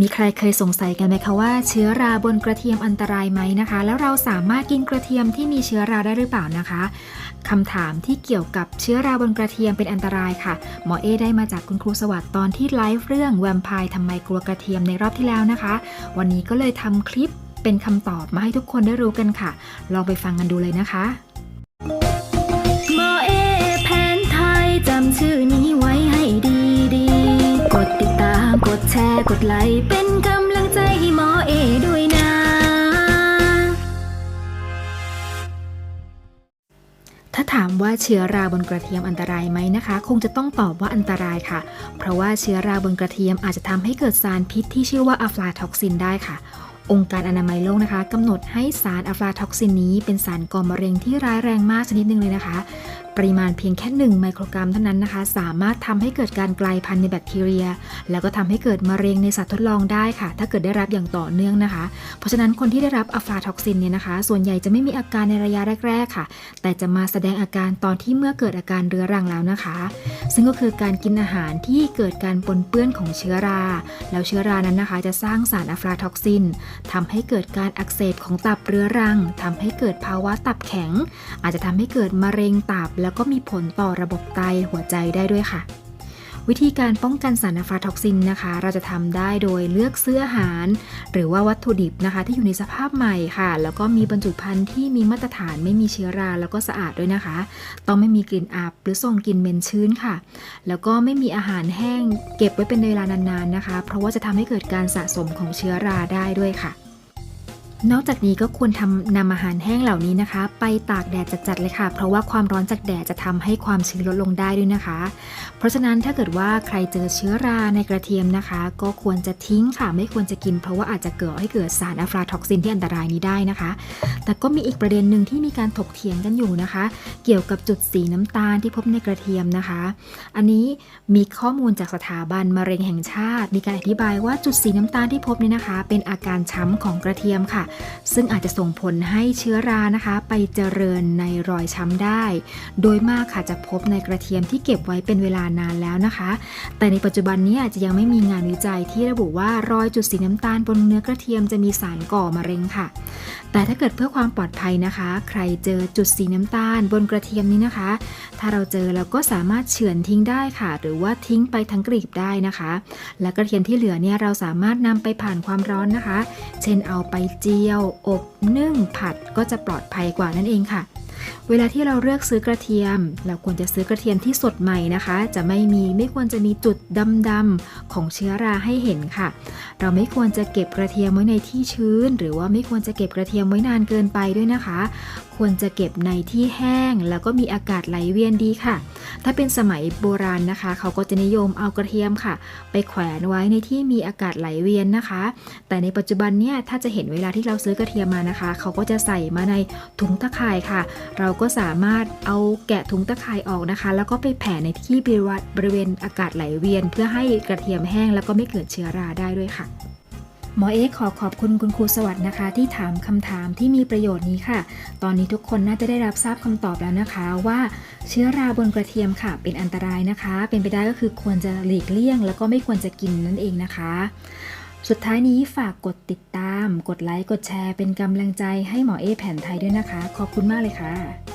มีใครเคยสงสัยกันไหมคะว่าเชื้อราบนกระเทียมอันตรายไหมนะคะ แล้วเราสามารถกินกระเทียมที่มีเชื้อราได้หรือเปล่านะคะคำถามที่เกี่ยวกับเชื้อราบนกระเทียมเป็นอันตรายค่ะ หมอเอได้มาจากคุณครูสวัสดิ์ตอนที่ไลฟ์เรื่องแวมไพร์ทำไมกลัวกระเทียมในรอบที่แล้วนะคะ วันนี้ก็เลยทำคลิปเป็นคำตอบมาให้ทุกคนได้รู้กันค่ะ ลองไปฟังกันดูเลยนะคะ กดแชร์กดไลค์เป็นกำลังใจให้หมอเอด้วยนะ ถ้าถามว่าเชื้อราบนกระเทียมอันตรายไหมนะคะ คงจะต้องตอบว่าอันตรายค่ะ เพราะว่าเชื้อราบนกระเทียมอาจจะทำให้เกิดสารพิษที่ชื่อว่าอะฟลาท็อกซินได้ค่ะองค์การอนามัยโลกนะคะกำหนดให้สารอะฟลาท็อกซินนี้เป็นสารก่อมะเร็งที่ร้ายแรงมากชนิดหนึ่งเลยนะคะ ปริมาณเพียงแค่ 1 ไมโครกรัมเท่านั้นนะคะ สามารถทำให้เกิดการกลายพันธุ์ในแบคทีเรีย แล้วก็ทำให้เกิดมะเร็งในสัตว์ทดลองได้ค่ะ ถ้าเกิดได้รับอย่างต่อเนื่องนะคะ เพราะฉะนั้นคนที่ได้รับอะฟาท็อกซินเนี่ยนะคะ ส่วนใหญ่จะไม่มีอาการในระยะแรก ๆ ค่ะ แต่จะมาแสดงอาการตอนที่เมื่อเกิดอาการเรื้อรังแล้วนะคะ ซึ่งก็คือการกินอาหารที่เกิดการปนเปื้อนของเชื้อรา แล้วเชื้อรานั้นนะคะ จะสร้างสารอะฟาท็อกซินทำให้เกิดการอักเสบของตับเรื้อรังทำให้เกิดภาวะตับแข็ง อาจจะทำให้เกิดมะเร็งตับแล้แล้วก็มีผลต่อระบบไตหัวใจได้ด้วยค่ะ วิธีการป้องกันสารฟลาท็อกซินนะคะ เราจะทำได้โดยเลือกซื้ออาหาร หรือว่าวัตถุดิบนะคะ ที่อยู่ในสภาพใหม่ค่ะ แล้วก็มีบรรจุภัณฑ์ที่มีมาตรฐานไม่มีเชื้อราแล้วก็สะอาดด้วยนะคะ ต้องไม่มีกลิ่นอับหรือส่งกลิ่นเหม็นชื้นค่ะ แล้วก็ไม่มีอาหารแห้ง เก็บไว้เป็นเวลานานๆนะคะ เพราะว่าจะทำให้เกิดการสะสมของเชื้อราได้ด้วยค่ะ นอกจากนี้ก็ควรทำนำอาหารแห้งเหล่านี้นะคะ ไปตากแดดจัดๆเลยค่ะ เพราะว่าความร้อนจากแดดจะทำให้ความชื้นลดลงได้ด้วยนะคะ เพราะฉะนั้นถ้าเกิดว่าใครเจอเชื้อราในกระเทียมนะคะ ก็ควรจะทิ้งค่ะ ไม่ควรจะกิน เพราะว่าอาจจะเกิดให้เกิดสารอะฟลาท็อกซินที่อันตรายนี้ได้นะคะ แต่ก็มีอีกประเด็นหนึ่งที่มีการถกเถียงกันอยู่นะคะ เกี่ยวกับจุดสีน้ำตาลที่พบในกระเทียมนะคะ อันนี้มีข้อมูลจากสถาบันมะเร็งแห่งชาติ มีการอธิบายว่าจุดสีน้ำตาลที่พบเนี่ยนะคะ เป็นอาการช้ำของกระเทียมค่ะซึ่งอาจจะส่งผลให้เชื้อรานะคะ ไปเจริญในรอยช้ำได้ โดยมากค่ะจะพบในกระเทียมที่เก็บไว้เป็นเวลานานแล้วนะคะ แต่ในปัจจุบันนี้อาจจะยังไม่มีงานวิจัยที่ระบุว่ารอยจุดสีน้ำตาลบนเนื้อกระเทียมจะมีสารก่อมะเร็งค่ะ แต่ถ้าเกิดเพื่อความปลอดภัยนะคะ ใครเจอจุดสีน้ำตาลบนกระเทียมนี้นะคะ ถ้าเราเจอเราก็สามารถเฉือนทิ้งได้ค่ะ หรือว่าทิ้งไปทั้งกลีบได้นะคะ และกระเทียมที่เหลือเนี่ยเราสามารถนำไปผ่านความร้อนนะคะ เช่นเอาไปเจียว อบนึ่งผัดก็จะปลอดภัยกว่านั่นเองค่ะ เวลาที่เราเลือกซื้อกระเทียม เราควรจะซื้อกระเทียมที่สดใหม่นะคะ จะไม่มีไม่ควรจะมีจุดดำๆของเชื้อราให้เห็นค่ะ เราไม่ควรจะเก็บกระเทียมไว้ในที่ชื้น หรือว่าไม่ควรจะเก็บกระเทียมไว้นานเกินไปด้วยนะคะ ควรจะเก็บในที่แห้ง แล้วก็มีอากาศไหลเวียนดีค่ะ ถ้าเป็นสมัยโบราณนะคะ เขาก็จะนิยมเอากระเทียมค่ะ ไปแขวนไว้ในที่มีอากาศไหลเวียนนะคะ แต่ในปัจจุบันเนี่ยถ้าจะเห็นเวลาที่เราซื้อกระเทียมมานะคะ เขาก็จะใส่มาในถุงตะข่ายค่ะ เราก็สามารถเอาแกะถุงตะข่ายออกนะคะ แล้วก็ไปแผ่ในที่บริเวณอากาศไหลเวียน เพื่อให้กระเทียมแห้งแล้วก็ไม่เกิดเชื้อราได้ด้วยค่ะ หมอเอกขอขอบคุณคุณครูสวัสดิ์นะคะ ที่ถามคำถามที่มีประโยชน์นี้ค่ะ ตอนนี้ทุกคนน่าจะได้รับทราบคำตอบแล้วนะคะว่าเชื้อราบนกระเทียมค่ะ เป็นอันตรายนะคะ เป็นไปได้ก็คือควรจะหลีกเลี่ยง แล้วก็ไม่ควรจะกินนั่นเองนะคะ สุดท้ายนี้ฝากกดติดตาม กดไลค์ กดแชร์ เป็นกำลังใจให้หมอเอแผ่นไทยด้วยนะคะ ขอบคุณมากเลยค่ะ